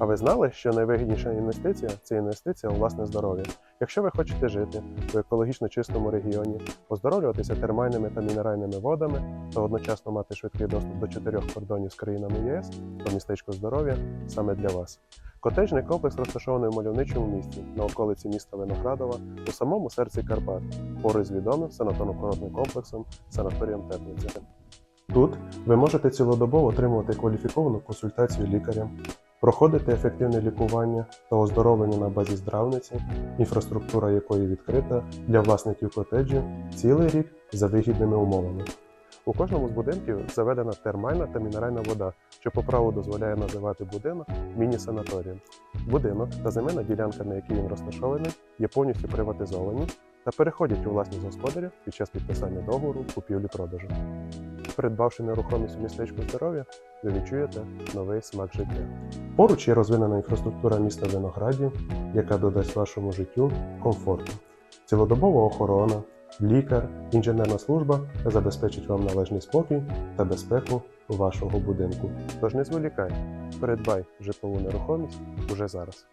А ви знали, що найвигідніша інвестиція це інвестиція у власне здоров'я? Якщо ви хочете жити в екологічно чистому регіоні, оздоровлюватися термальними та мінеральними водами та одночасно мати швидкий доступ до чотирьох кордонів з країнами ЄС, то містечко здоров'я саме для вас. Котеджний комплекс розташований у мальовничому місті на околиці міста Виноградова у самому серці Карпат, поруч з відомим санаторно-курортним комплексом санаторієм Теплиця. Тут ви можете цілодобово отримувати кваліфіковану консультацію лікаря, проходити ефективне лікування та оздоровлення на базі здравниці, інфраструктура якої відкрита для власників котеджів цілий рік за вигідними умовами. У кожному з будинків заведена термальна та мінеральна вода, що по праву дозволяє називати будинок міні-санаторієм. Будинок та земельна ділянка, на якій він розташований, є повністю приватизовані та переходять у власність господарів під час підписання договору купівлі-продажу. Придбавши нерухомість у містечку здоров'я, ви відчуєте новий смак життя. Поруч є розвинена інфраструктура міста Виноградів, яка додасть вашому життю комфорту. Цілодобова охорона, лікар, інженерна служба забезпечить вам належний спокій та безпеку вашого будинку. Тож не зволікай, придбай житлову нерухомість уже зараз.